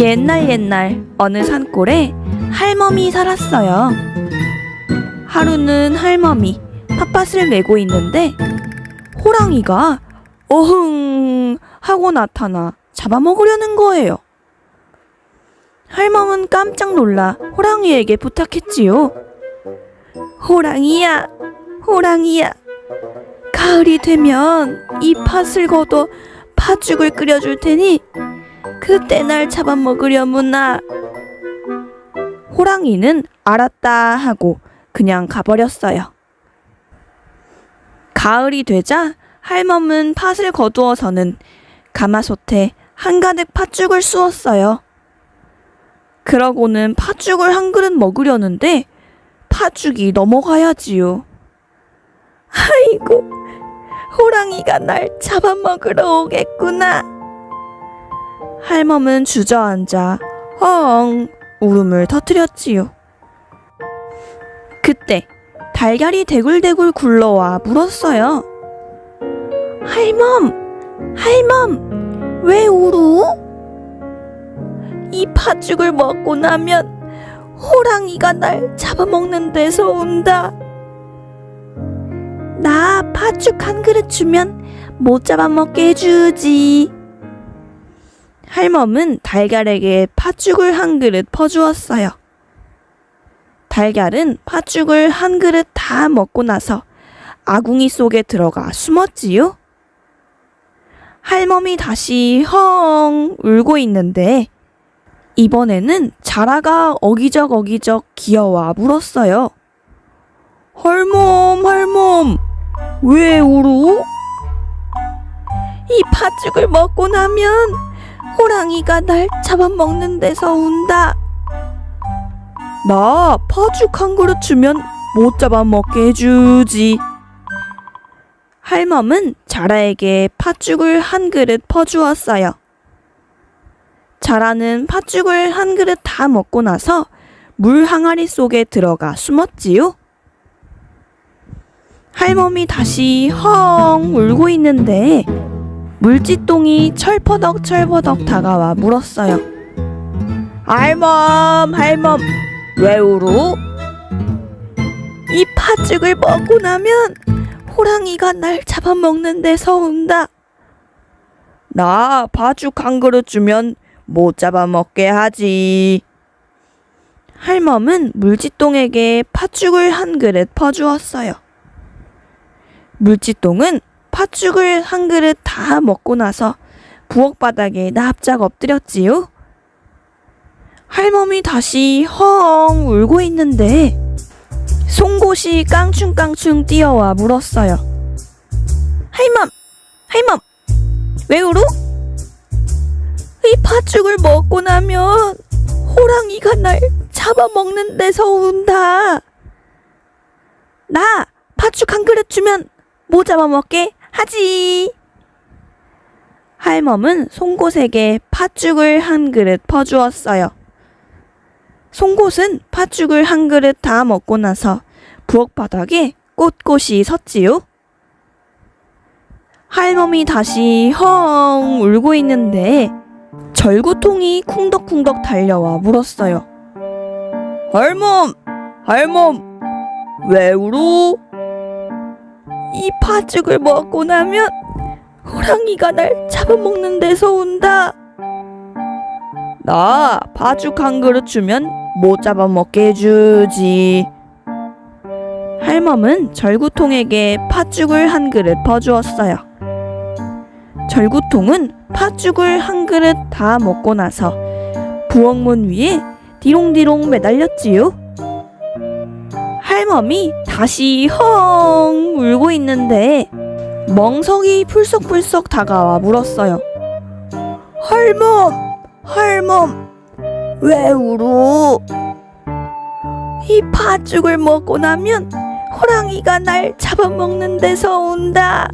옛날 옛날 어느 산골에 할멈이 살았어요. 하루는 할멈이 팥밭을 메고 있는데 호랑이가 어흥 하고 나타나 잡아먹으려는 거예요. 할멈은 깜짝 놀라 호랑이에게 부탁했지요. 호랑이야, 호랑이야. 가을이 되면 이 팥을 걷어 팥죽을 끓여줄 테니 그때 날 잡아먹으려무나. 호랑이는 알았다 하고 그냥 가버렸어요. 가을이 되자 할멈은 팥을 거두어서는 가마솥에 한가득 팥죽을 쑤었어요. 그러고는 팥죽을 한 그릇 먹으려는데 팥죽이 넘어가야지요. 아이고, 호랑이가 날 잡아먹으러 오겠구나. 할멈은 주저앉아 엉 울음을 터뜨렸지요. 그때 달걀이 대굴대굴 굴러와 물었어요. 할멈, 할멈, 왜 울어? 이 팥죽을 먹고 나면 호랑이가 날 잡아먹는 데서 온다. 나 팥죽 한 그릇 주면 못 잡아먹게 해주지. 할멈은 달걀에게 팥죽을 한 그릇 퍼주었어요. 달걀은 팥죽을 한 그릇 다 먹고 나서 아궁이 속에 들어가 숨었지요. 할멈이 다시 헝 울고 있는데 이번에는 자라가 어기적 어기적 기어와 물었어요. 할멈, 할멈, 왜 울어? 이 팥죽을 먹고 나면 호랑이가 날 잡아먹는 데서 운다. 나 팥죽 한 그릇 주면 못 잡아먹게 해주지. 할멈은 자라에게 팥죽을 한 그릇 퍼주었어요. 자라는 팥죽을 한 그릇 다 먹고 나서 물 항아리 속에 들어가 숨었지요. 할멈이 다시 헝 울고 있는데 물지똥이 철퍼덕 철퍼덕 다가와 물었어요. 할멈, 할멈, 왜 울어? 이 팥죽을 먹고 나면 호랑이가 날 잡아먹는 데서 온다. 나 팥죽 한 그릇 주면 못 잡아먹게 하지. 할멈은 물지똥에게 팥죽을 한 그릇 퍼주었어요. 물지똥은 팥죽을 한 그릇 다 먹고 나서 부엌 바닥에 납작 엎드렸지요. 할멈이 다시 헝 울고 있는데 송곳이 깡충깡충 뛰어와 물었어요. 할멈, 할멈, 왜 울어? 이 팥죽을 먹고 나면 호랑이가 날 잡아먹는 데서 운다. 나 팥죽 한 그릇 주면 못 잡아먹게 하지. 할멈은 송곳에게 팥죽을 한 그릇 퍼주었어요. 송곳은 팥죽을 한 그릇 다 먹고 나서 부엌 바닥에 꼿꼿이 섰지요. 할멈이 다시 헝 울고 있는데 절구통이 쿵덕쿵덕 달려와 물었어요. 할멈, 할멈, 왜 울어? 이 팥죽을 먹고 나면 호랑이가 날 잡아먹는 데서 온다. 나 팥죽 한 그릇 주면 못 잡아먹게 해주지. 할멈은 절구통에게 팥죽을 한 그릇 퍼주었어요. 절구통은 팥죽을 한 그릇 다 먹고 나서 부엌문 위에 디롱디롱 매달렸지요. 할멈이 다시 헝 울고 있는데 멍석이 풀썩풀썩 다가와 물었어요. 할멈, 할멈, 왜 울어? 이 팥죽을 먹고 나면 호랑이가 날 잡아먹는 데서 온다.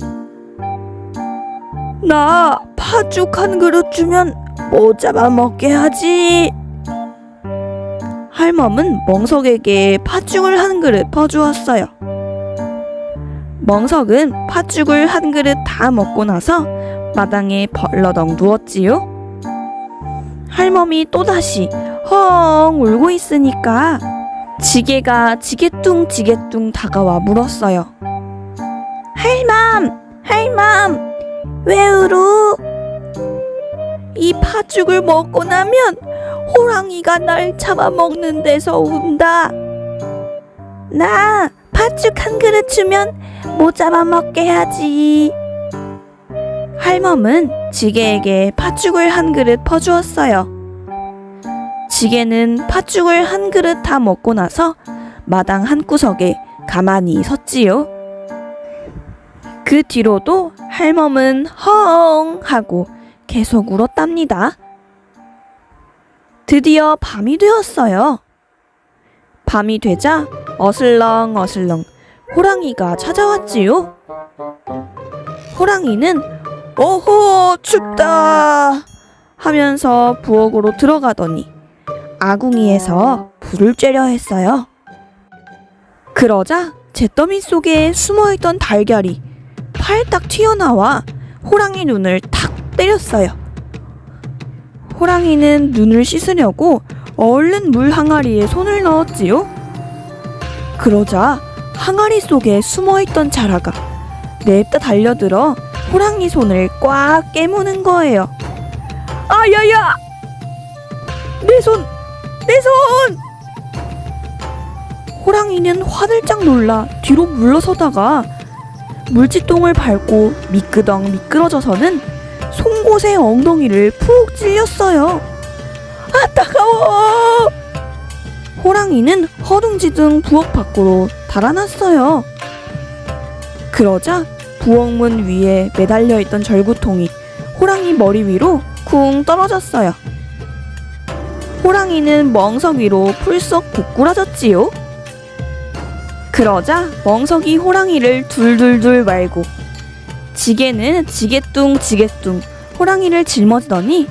나 팥죽 한 그릇 주면 못 잡아먹게 하지. 할멈은 멍석에게 팥죽을 한 그릇 퍼주었어요. 멍석은 팥죽을 한 그릇 다 먹고 나서 마당에 벌러덩 누웠지요. 할멈이 또다시 헝 울고 있으니까 지게가 지게뚱 지게뚱 다가와 물었어요. 할멈, 할멈, 왜 울어? 이 팥죽을 먹고 나면 호랑이가 날 잡아먹는 데서 운다. 나 팥죽 한 그릇 주면 못 잡아먹게 하지. 할멈은 지게에게 팥죽을 한 그릇 퍼주었어요. 지게는 팥죽을 한 그릇 다 먹고 나서 마당 한 구석에 가만히 섰지요. 그 뒤로도 할멈은 헝 하고 계속 울었답니다. 드디어 밤이 되었어요. 밤이 되자 어슬렁 어슬렁 호랑이가 찾아왔지요. 호랑이는 오호 춥다 하면서 부엌으로 들어가더니 아궁이에서 불을 쬐려 했어요. 그러자 잿더미 속에 숨어있던 달걀이 팔딱 튀어나와 호랑이 눈을 탁 때렸어요. 호랑이는 눈을 씻으려고 얼른 물 항아리에 손을 넣었지요. 그러자 항아리 속에 숨어있던 자라가 냅다 달려들어 호랑이 손을 꽉 깨무는 거예요. 아야야! 내 손! 내 손! 호랑이는 화들짝 놀라 뒤로 물러서다가 물지똥을 밟고 미끄덩 미끄러져서는 송 곳의 엉덩이를 푹 찔렸어요. 아 따가워! 호랑이는 허둥지둥 부엌 밖으로 달아났어요. 그러자 부엌문 위에 매달려 있던 절구통이 호랑이 머리 위로 쿵 떨어졌어요. 호랑이는 멍석 위로 풀썩 고꾸라졌지요. 그러자 멍석이 호랑이를 둘둘둘 말고 지게는 지게뚱 지게뚱 호랑이를 짊어지더니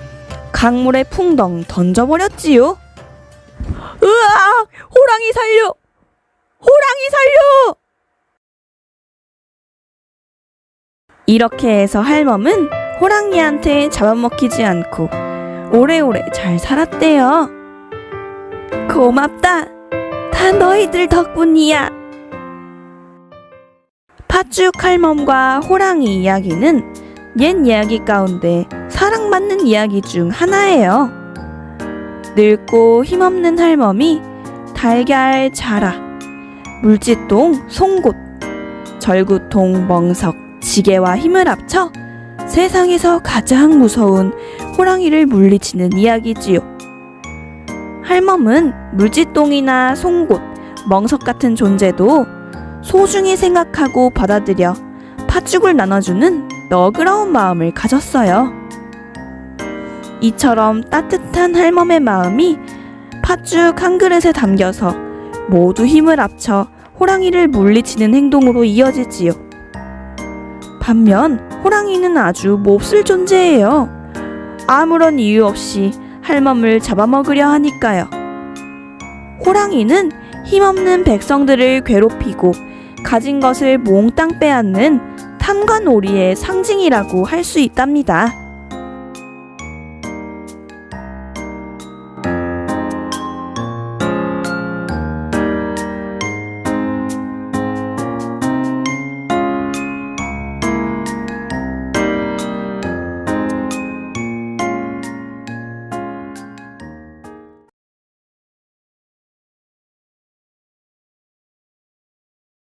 강물에 풍덩 던져버렸지요. 으아! 호랑이 살려! 호랑이 살려! 이렇게 해서 할멈은 호랑이한테 잡아먹히지 않고 오래오래 잘 살았대요. 고맙다. 다 너희들 덕분이야. 팥죽 할멈과 호랑이 이야기는 옛 이야기 가운데 사랑받는 이야기 중 하나예요. 늙고 힘없는 할멈이 달걀 자라, 물지똥 송곳, 절구통 멍석, 지게와 힘을 합쳐 세상에서 가장 무서운 호랑이를 물리치는 이야기지요. 할멈은 물지똥이나 송곳, 멍석 같은 존재도 소중히 생각하고 받아들여 팥죽을 나눠주는 너그러운 마음을 가졌어요. 이처럼 따뜻한 할멈의 마음이 팥죽 한 그릇에 담겨서 모두 힘을 합쳐 호랑이를 물리치는 행동으로 이어지지요. 반면 호랑이는 아주 몹쓸 존재예요. 아무런 이유 없이 할멈을 잡아먹으려 하니까요. 호랑이는 힘없는 백성들을 괴롭히고 가진 것을 몽땅 빼앗는 탐관오리의 상징이라고 할 수 있답니다.